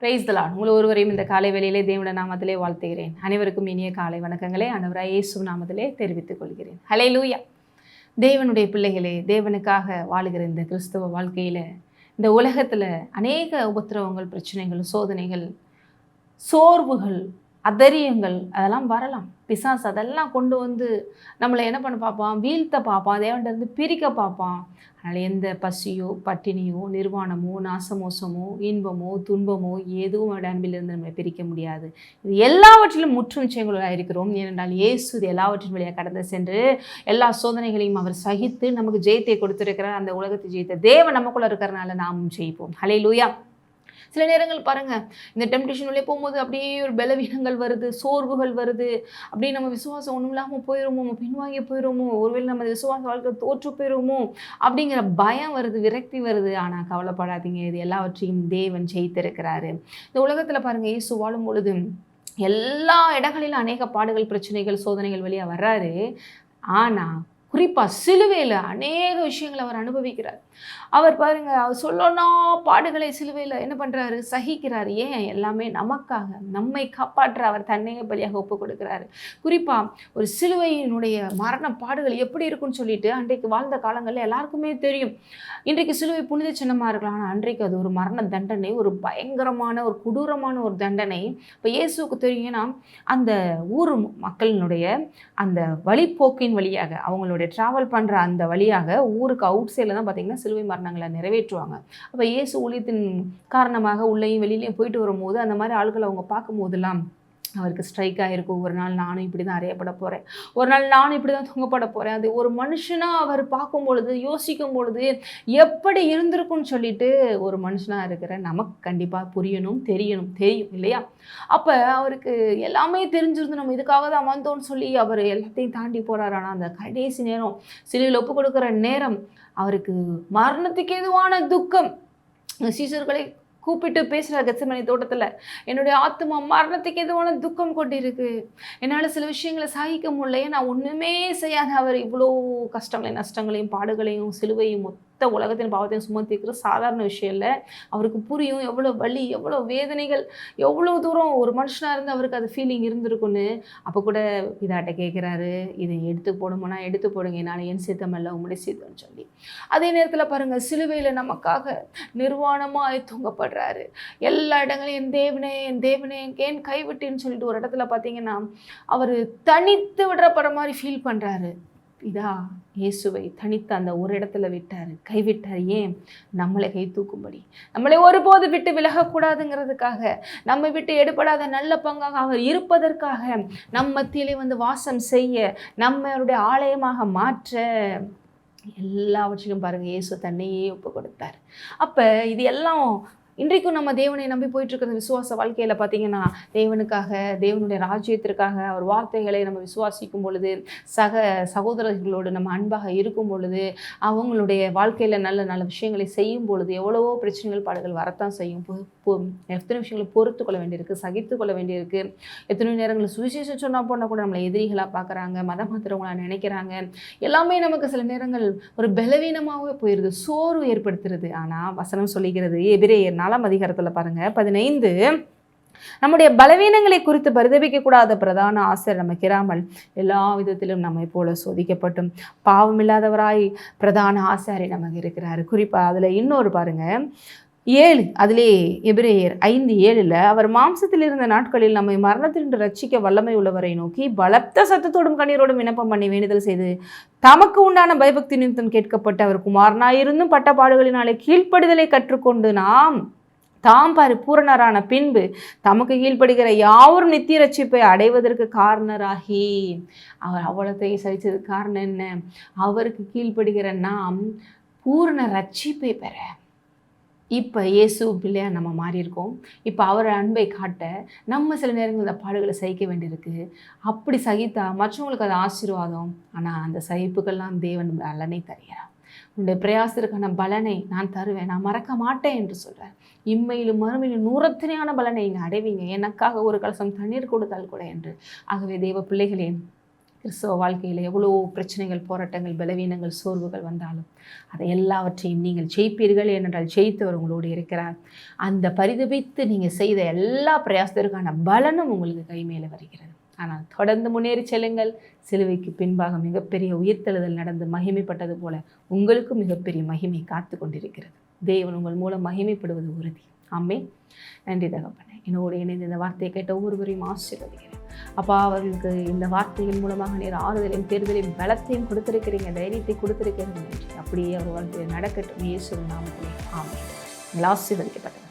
Price தலான் உங்கள் ஒருவரையும் இந்த காலை வேளையிலே தேவன நாமத்திலே வாழ்த்துகிறேன். அனைவருக்கும் இனிய காலை வணக்கங்களே அனைவராக இயேசு நாமத்திலே தெரிவித்துக் கொள்கிறேன். ஹலே லூயா தேவனுடைய பிள்ளைகளே தேவனுக்காக வாழுகிற இந்த கிறிஸ்தவ வாழ்க்கையில் இந்த உலகத்தில் அநேக உபத்திரவங்கள் பிரச்சனைகள் சோதனைகள் சோர்வுகள் அதரியங்கள் அதெல்லாம் வரலாம். பிசாஸ் அதெல்லாம் கொண்டு வந்து நம்மளை என்ன பண்ண பார்ப்பான்? வீழ்த்த பார்ப்பான். தேவன்ட்ட இருந்து பிரிக்க பார்ப்பான். அதனால் எந்த பசியோ பட்டினியோ நிர்வாணமோ நாசமோசமோ இன்பமோ துன்பமோ எதுவும் அவருடைய அன்பிலிருந்து நம்மளை பிரிக்க முடியாது. இது எல்லாவற்றிலும் முற்றும் நிச்சயங்களாக இருக்கிறோம். ஏனென்றால் இயேசு இது எல்லாவற்றின் வழியாக கடந்து சென்று எல்லா சோதனைகளையும் அவர் சகித்து நமக்கு ஜெயத்தை கொடுத்துருக்கிறார். அந்த உலகத்தை ஜெயித்த தேவன் நமக்குள்ளே இருக்கிறனால நாமும் ஜெயிப்போம். ஹலே லூயா சில நேரங்கள் பாருங்க இந்த டெம்டேஷன் உள்ளே போகும்போது அப்படியே ஒரு பலவீனங்கள் வருது சோர்வுகள் வருது. அப்படியே நம்ம விசுவாசம் ஒன்றும் இல்லாமல் போயிடுமோ நம்ம பின்வாங்கி போயிடுமோ ஒருவேளை நம்ம விசுவாச வாழ்க்கை தோற்று போயிடுமோ அப்படிங்கிற பயம் வருது விரக்தி வருது. ஆனால் கவலைப்படாதீங்க இது எல்லாவற்றையும் தேவன் ஜெயித்திருக்கிறாரு. இந்த உலகத்தில் பாருங்க இயேசு வாழும் பொழுது எல்லா இடங்களிலும் அநேக பாடுகள் பிரச்சனைகள் சோதனைகள் வழியாக வர்றாரு. ஆனால் குறிப்பாக சிலுவையில் அநேக விஷயங்களை அவர் அனுபவிக்கிறார். அவர் பாருங்கள் அவர் சொல்லனா பாடுகளை சிலுவையில் என்ன பண்ணுறாரு சகிக்கிறார். ஏன்? எல்லாமே நமக்காக நம்மை காப்பாற்ற அவர் தன்னையே பலியாக ஒப்பு கொடுக்குறாரு. குறிப்பாக ஒரு சிலுவையினுடைய மரண பாடுகள் எப்படி இருக்குன்னு சொல்லிட்டு அன்றைக்கு வாழ்ந்த காலங்களில் எல்லாருக்குமே தெரியும். இன்றைக்கு சிலுவை புனித சின்னமாக இருக்கலாம் ஆனால் அன்றைக்கு அது ஒரு மரண தண்டனை ஒரு பயங்கரமான ஒரு கொடூரமான ஒரு தண்டனை. இப்போ இயேசுவுக்கு தெரியும் ஏன்னா அந்த ஊர் மக்களினுடைய அந்த வழிப்போக்கின் வழியாக அவங்களுடைய ட்ராவல் பண்ணுற அந்த வழியாக ஊருக்கு அவுட் சைடில் தான் பார்த்தீங்கன்னா சிலுவை மரணங்களை நிறைவேற்றுவாங்க. அப்போ இயேசு ஊழியத்தின் காரணமாக உள்ளேயும் வெளியிலையும் போயிட்டு வரும்போது அந்த மாதிரி ஆட்களை அவங்க பார்க்கும்போதெல்லாம் அவருக்கு ஸ்ட்ரைக் ஆகிருக்கும் ஒரு நாள் நானும் இப்படி தான் அறியப்பட போகிறேன் ஒரு நாள் நானும் இப்படி தான் தூங்கப்பட போகிறேன் அது ஒரு மனுஷனாக அவர் பார்க்கும் பொழுது யோசிக்கும் பொழுது எப்படி இருந்திருக்கும்னு சொல்லிட்டு ஒரு மனுஷனாக இருக்கிற நமக்கு கண்டிப்பாக புரியணும் தெரியணும் தெரியும் இல்லையா? அப்போ அவருக்கு எல்லாமே தெரிஞ்சிருந்து நம்ம இதுக்காக தான் வந்தோம்னு சொல்லி அவர் எல்லாத்தையும் தாண்டி போகிறார் ஆனால் அந்த கடைசி நேரம் சிலையில் ஒப்பு கொடுக்குற நேரம் அவருக்கு மரணத்துக்கு எதுவான துக்கம். சீசர்களை கூப்பிட்டு பேசுகிறார் கச்சமணி தோட்டத்தில். என்னுடைய ஆத்மா மரணத்துக்கு எதுவான துக்கம் கொண்டிருக்கு. என்னால் சில விஷயங்களை சாகிக்க முடியல நான் ஒன்றுமே செய்யாத அவர் இவ்வளோ கஷ்டங்களையும் நஷ்டங்களையும் பாடுகளையும் சிலுவையும் மொத்த உலகத்தின் பாவத்தையும் சுமத்திக்கிற சாதாரண விஷயம் இல்லை. அவருக்கு புரியும் எவ்வளோ வலி எவ்வளோ வேதனைகள் எவ்வளோ தூரம் ஒரு மனுஷனாக இருந்து அவருக்கு அது ஃபீலிங் இருந்திருக்குன்னு அப்போ கூட இதாட்ட கேட்குறாரு இதை எடுத்து போடுமோனா எடுத்து போடுங்க என்னால் என் சித்தமல்ல உங்களுடைய சித்தம்னு சொல்லி. அதே நேரத்தில் பாருங்கள் சிலுவையில் நமக்காக நிர்வாணமாக தூங்கப்படுறாரு. எல்லா இடங்களையும் என் தேவனே என் தேவனே ஏன் கைவிட்டேன்னு சொல்லிட்டு ஒரு இடத்துல பார்த்தீங்கன்னா அவர் தனித்து விடுறப்படுற மாதிரி ஃபீல் பண்ணுறாரு இதா இயேசுவை தனித்து அந்த ஒரு இடத்துல விட்டார். கைவிட்டார். ஏன்? நம்மளை கை தூக்கும்படி. நம்மளை ஒருபோது விட்டு விலகக்கூடாதுங்கிறதுக்காக. நம்ம விட்டு எடுபடாத நல்ல பங்காக அவர் இருப்பதற்காக நம் மத்தியிலே வந்து வாசம் செய்ய நம்மளுடைய ஆலயமாக மாற்ற எல்லாவற்றையும் பாருங்கள் இயேசு தன்னையே ஒப்பு கொடுத்தார் அப்போ இது எல்லாம் இன்றைக்கும் நம்ம தேவனை நம்பி போயிட்டு இருக்கிற விசுவாச வாழ்க்கையில் பார்த்தீங்கன்னா தேவனுக்காக தேவனுடைய ராஜ்யத்திற்காக அவர் வார்த்தைகளை நம்ம விசுவாசிக்கும் பொழுது சக சகோதரர்களோடு நம்ம அன்பாக இருக்கும் பொழுது அவங்களுடைய வாழ்க்கையில் நல்ல நல்ல விஷயங்களை செய்யும் பொழுது எவ்வளவோ பிரச்சனைகள் பாடுகள் வரத்தான் செய்யும். பொ- எத்தனை விஷயங்களை பொறுத்து கொள்ள வேண்டியிருக்கு சகித்து கொள்ள வேண்டியிருக்கு. எத்தனை நேரங்களில் சுவிசேஷம் சொன்னால் போனால் கூட நம்மளை எதிரிகளாக பார்க்குறாங்க மதம் மாத்திரவங்களாக நினைக்கிறாங்க. எல்லாமே நமக்கு சில நேரங்கள் ஒரு பலவீனமாகவே போயிடுது சோர்வு ஏற்படுத்துறது. ஆனால் வசனம் சொல்லிக்கிறது எபிரேயர் நாலாம் அதிகாரத்தில் பாருங்கள் பதினைந்து நம்முடைய பலவீனங்களை குறித்து பரிதபிக்கக்கூடாத பிரதான ஆசை நமக்கு இராமல் எல்லா விதத்திலும் நம்மை போல சோதிக்கப்பட்டும். பாவமில்லாதவராய் பிரதான ஆசாரி நமக்கு இருக்கிறார். குறிப்பாக அதில் இன்னொரு பாருங்க. ஏழு அதிலே எபிரேயர் ஐந்து ஏழில் அவர் மாம்சத்தில் இருந்த நாட்களில் நம்மை மரணத்தின்று ரட்சிக்க வல்லமை உள்ளவரை நோக்கி பலத்த சத்தத்தோடும் கண்ணீரோடும் விண்ணப்பம் பண்ணி வேண்டுதல் செய்து தமக்கு உண்டான பயபக்தி நிமித்தம் கேட்கப்பட்ட அவர் குமாரனாயிருந்தும் பட்ட பாடுகளினாலே கற்றுக்கொண்டு நாம் தாம் பாரு பூரணரான பின்பு தமக்கு கீழ்ப்படுகிற யாவரும் நித்திய ரட்சிப்பை அடைவதற்கு காரணராகி. அவர் அவ்வளோத்தையும் சகிச்சதுக்கு காரணம் என்ன? அவருக்கு கீழ்ப்படுகிற நாம் பூரண ரட்சிப்பை பெற. இப்போ இயேசு பிள்ளையாக நம்ம மாறியிருக்கோம். இப்போ அவர் அன்பை காட்ட நம்ம சில நேரங்கள் இந்த பாடுகளை சகிக்க வேண்டியிருக்கு. அப்படி சகித்தா மற்றவங்களுக்கு அது ஆசீர்வாதம். ஆனால் அந்த சகிப்புக்கெல்லாம் தேவன் பலனை தருகிறார் உன்னுடைய பிரயாசத்திற்கான பலனை நான் தருவேன். நான் மறக்க மாட்டேன் என்று சொல்கிறார் இம்மையிலும் மறுமையிலும் நூறத்தினையான பலனை நீங்கள் அடைவீங்க. எனக்காக ஒரு கலசம் தண்ணீர் கொடுத்தால் கூட என்று. ஆகவே தெய்வ பிள்ளைகளே கிறிஸ்தவ வாழ்க்கையில் எவ்வளோ பிரச்சனைகள் போராட்டங்கள் பலவீனங்கள் சோர்வுகள் வந்தாலும் அதை எல்லாவற்றையும் நீங்கள் ஜெயிப்பீர்கள் ஏனென்றால் ஜெயித்தவர் உங்களோடு இருக்கிறார். அந்த பரிதபித்து நீங்கள் செய்த எல்லா பிரயாசத்திற்கான பலனும் உங்களுக்கு கைமேல வருகிறது. ஆனால் தொடர்ந்து முன்னேறி செல்லுங்கள். சிலுவைக்கு பின்பாக மிகப்பெரிய உயிர்த்தெழுதல் நடந்து மகிமைப்பட்டது போல உங்களுக்கும் மிகப்பெரிய மகிமை காத்து கொண்டிருக்கிறது. தேவன் உங்கள் மூலம் மகிமைப்படுவது உறுதி. ஆமே நன்றி தகப்பனே. என்னோடு இணைந்து இந்த வார்த்தையை கேட்ட ஒவ்வொருவரையும் ஆசீர்வதிக்கிறேன். அப்பா அவர்களுக்கு இந்த வார்த்தையின் மூலமாக நீர் ஆறுதலையும் தேர்தலையும் பலத்தையும் கொடுத்திருக்கிறீங்க. தைரியத்தை கொடுத்திருக்கிறீங்க. அப்படியே அவர் வாழ்க்கையில் நடக்கட்டும். இயேசு நாமத்திலே. ஆமே நீங்கள் ஆசீர்வதிக்கப்பட்டது